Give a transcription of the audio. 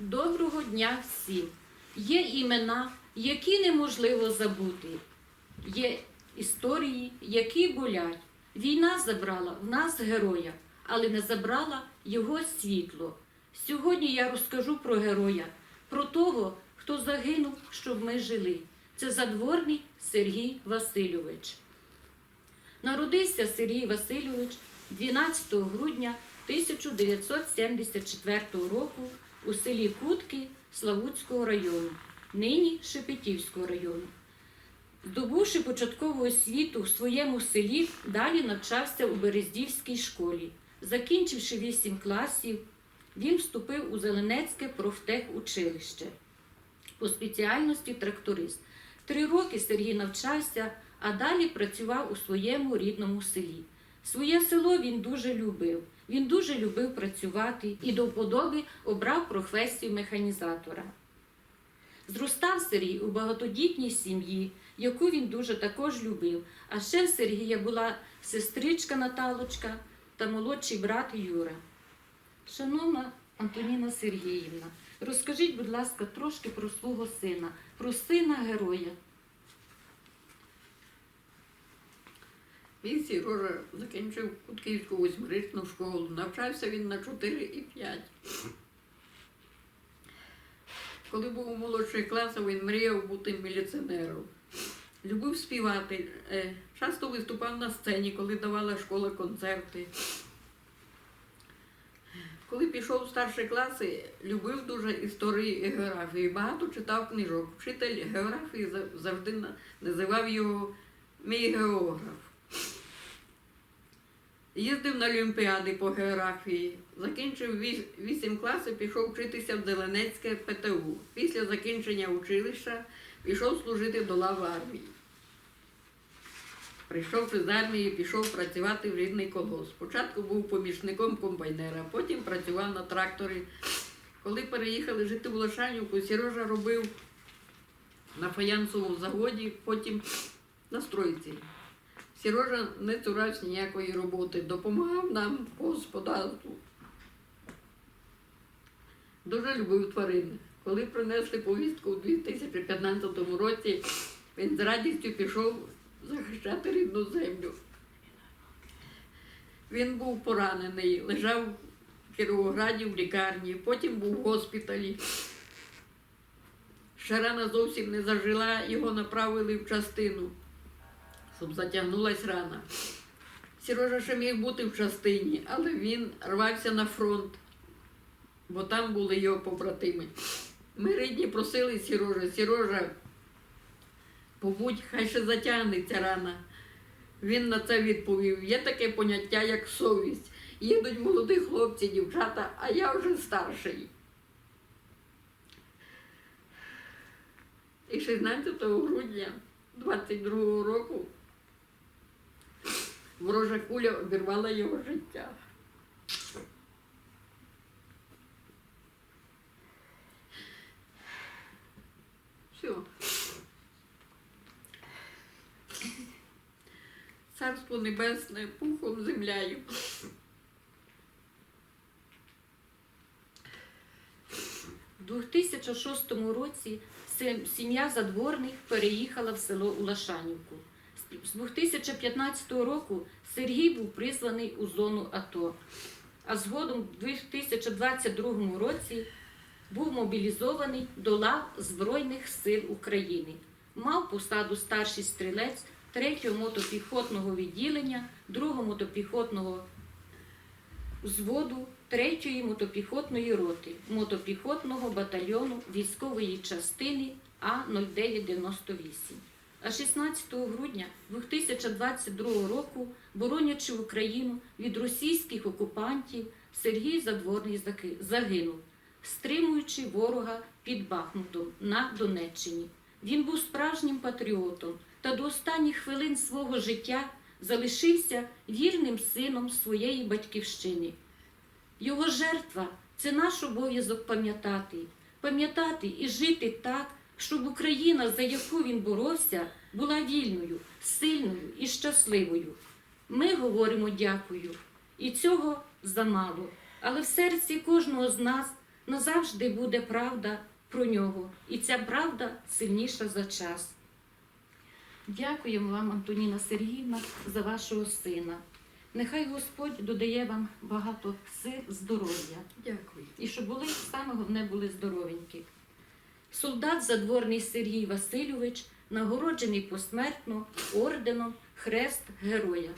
Доброго дня всім! Є імена, які неможливо забути. Є історії, які болять. Війна забрала в нас героя, але не забрала його світло. Сьогодні я розкажу про героя, про того, хто загинув, щоб ми жили. Це задворний Сергій Васильович. Народився Сергій Васильович 12 грудня 1974 року у селі Кутки Славутського району, нині Шепетівського району. Здобувши початкову освіту в своєму селі, далі навчався у Берездівській школі. Закінчивши 8 класів, він вступив у Зеленецьке профтехучилище по спеціальності тракторист. Три роки Сергій навчався, а далі працював у своєму рідному селі. Своє село він дуже любив. Він дуже любив працювати і до вподоби обрав професію механізатора. Зростав Сергій у багатодітній сім'ї, яку він дуже також любив. А ще в Сергія була сестричка Наталочка та молодший брат Юра. Шановна Антоніна Сергіївна, розкажіть, будь ласка, трошки про свого сина, про сина героя. Він Сірожа закінчив Кутківську восьмирічну школу. Навчався він на 4 і 5. Коли був у молодших класах, він мріяв бути міліціонером. Любив співати. Е, Часто виступав на сцені, коли давала школа концерти. Коли пішов в старші класи, любив дуже історії і географії. Багато читав книжок. Вчитель географії завжди називав його мій географ. Їздив на Олімпіади по географії. Закінчив віс- вісім класів, пішов вчитися в Зеленецьке ПТУ. Після закінчення училища пішов служити до лав армії. Прийшовши з армії, пішов працювати в рідний колгосп. Спочатку був помічником комбайнера, потім працював на тракторі. Коли переїхали жити в Лошанівку, Сірожа робив на фаянсовому заводі, потім на стройці. Сірожа не цурався ніякої роботи, допомагав нам по господарству. Дуже любив тварин. Коли принесли повістку у 2015 році, він з радістю пішов захищати рідну землю. Він був поранений, лежав в Кіровограді в лікарні, потім був в госпіталі. Ще рана зовсім не зажила, його направили в частину щоб затягнулась рана. Сірожа ще міг бути в частині, але він рвався на фронт, бо там були його побратими. Ми рідні просили Сірожа, Сірожа, побудь, хай ще затягнеться рана. Він на це відповів: є таке поняття, як совість. Їдуть молоді хлопці, дівчата, а я вже старший. І 16 грудня 22-го року ворожа куля обірвала його життя. Все. Царство небесне пухом земляю. У 2006 році сім'я Задворних переїхала в село Улашанівку. З 2015 року Сергій був призваний у зону АТО, а згодом у 2022 році був мобілізований до лав Збройних сил України. Мав посаду старший стрілець 3-го мотопіхотного відділення, 2-го мотопіхотного взводу 3-ї мотопіхотної роти мотопіхотного батальйону військової частини А0998. А 16 грудня 2022 року, боронячи Україну від російських окупантів, Сергій Задворний загинув, стримуючи ворога під Бахмутом на Донеччині. Він був справжнім патріотом та до останніх хвилин свого життя залишився вірним сином своєї батьківщини. Його жертва це наш обов'язок пам'ятати, пам'ятати і жити так, щоб Україна, за яку він боровся, була вільною, сильною і щасливою. Ми говоримо дякую, і цього замало. Але в серці кожного з нас назавжди буде правда про нього, і ця правда сильніша за час. Дякуємо вам, Антоніна Сергіївна, за вашого сина. Нехай Господь додає вам багато сил, здоров'я. Дякую. І щоб були саме головне були здоровенькі. Солдат задворний Сергій Васильович нагороджений посмертно орденом Хрест Героя.